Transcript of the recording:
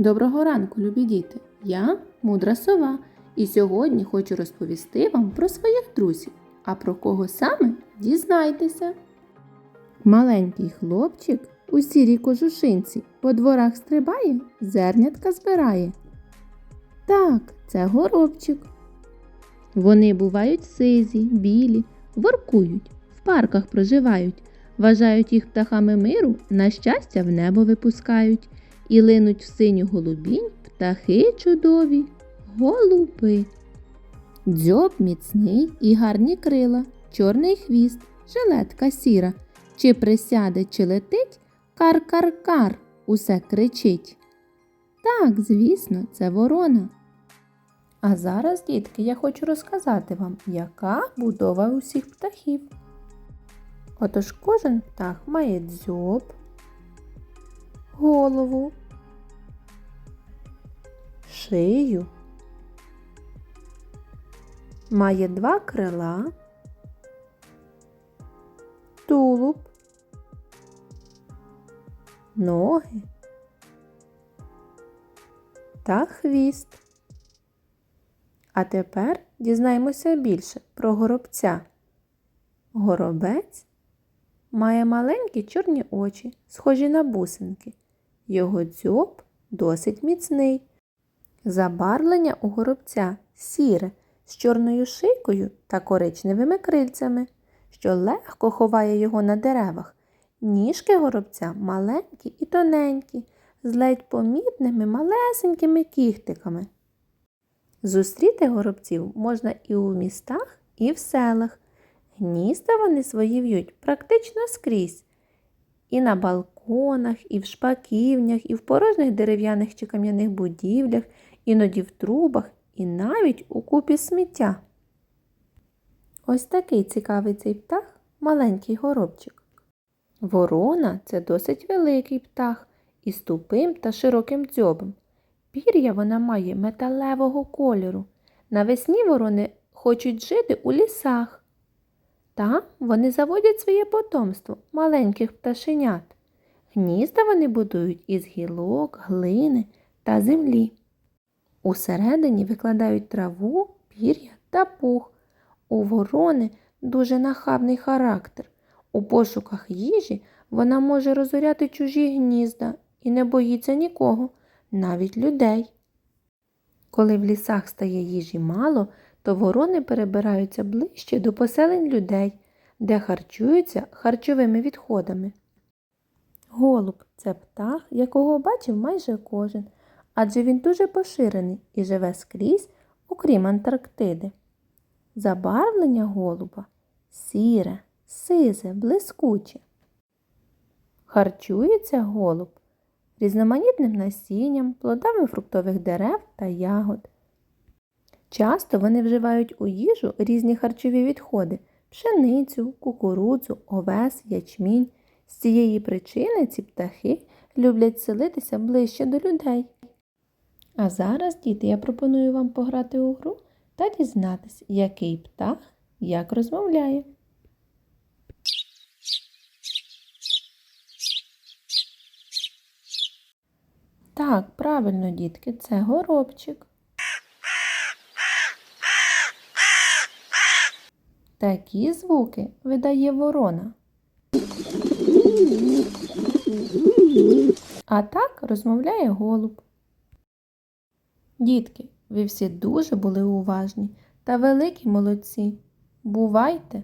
Доброго ранку, любі діти! Я мудра сова, і сьогодні хочу розповісти вам про своїх друзів. А про кого саме дізнайтеся. Маленький хлопчик у сірій кожушинці по дворах стрибає, зернятка збирає. Так, це горобчик. Вони бувають сизі, білі, воркують, в парках проживають, вважають їх птахами миру, на щастя в небо випускають і линуть в синю голубінь птахи чудові, голуби. Дзьоб міцний і гарні крила, чорний хвіст, жилетка сіра. Чи присяде, чи летить, кар-кар-кар усе кричить. Так, звісно, це ворона. А зараз, дітки, я хочу розказати вам, яка будова усіх птахів. Отож кожен птах має дзьоб, голову, шию, має два крила, тулуб, ноги та хвіст. А тепер дізнаємося більше про горобця. Горобець має маленькі чорні очі, схожі на бусинки. Його дзьоб досить міцний. Забарвлення у горобця сіре з чорною шийкою та коричневими крильцями, що легко ховає його на деревах. Ніжки горобця маленькі і тоненькі, з ледь помітними малесенькими кіхтиками. Зустріти горобців можна і у містах, і в селах. Гнізда вони свої в'ють практично скрізь. І на балконах, і в шпаківнях, і в порожніх дерев'яних чи кам'яних будівлях, іноді в трубах, і навіть у купі сміття. Ось такий цікавий цей птах маленький горобчик. Ворона це досить великий птах із тупим та широким дзьобом. Пір'я вона має металевого кольору. Навесні ворони хочуть жити у лісах. Там вони заводять своє потомство маленьких пташенят. Гнізда вони будують із гілок, глини та землі. Усередині викладають траву, пір'я та пух. У ворони дуже нахабний характер. У пошуках їжі вона може розоряти чужі гнізда і не боїться нікого, навіть людей. Коли в лісах стає їжі мало, то ворони перебираються ближче до поселень людей, де харчуються харчовими відходами. Голуб це птах, якого бачив майже кожен, адже він дуже поширений і живе скрізь, окрім Антарктиди. Забарвлення голуба сіре, сизе, блискуче. Харчується голуб різноманітним насінням, плодами фруктових дерев та ягод. Часто вони вживають у їжу різні харчові відходи пшеницю, кукурудзу, овес, ячмінь. З цієї причини ці птахи люблять селитися ближче до людей. А зараз, діти, я пропоную вам пограти у гру та дізнатися, який птах як розмовляє. Так, правильно, дітки, це горобчик. Такі звуки видає ворона. А так розмовляє голуб. Дітки, ви всі дуже були уважні та великі молодці. Бувайте!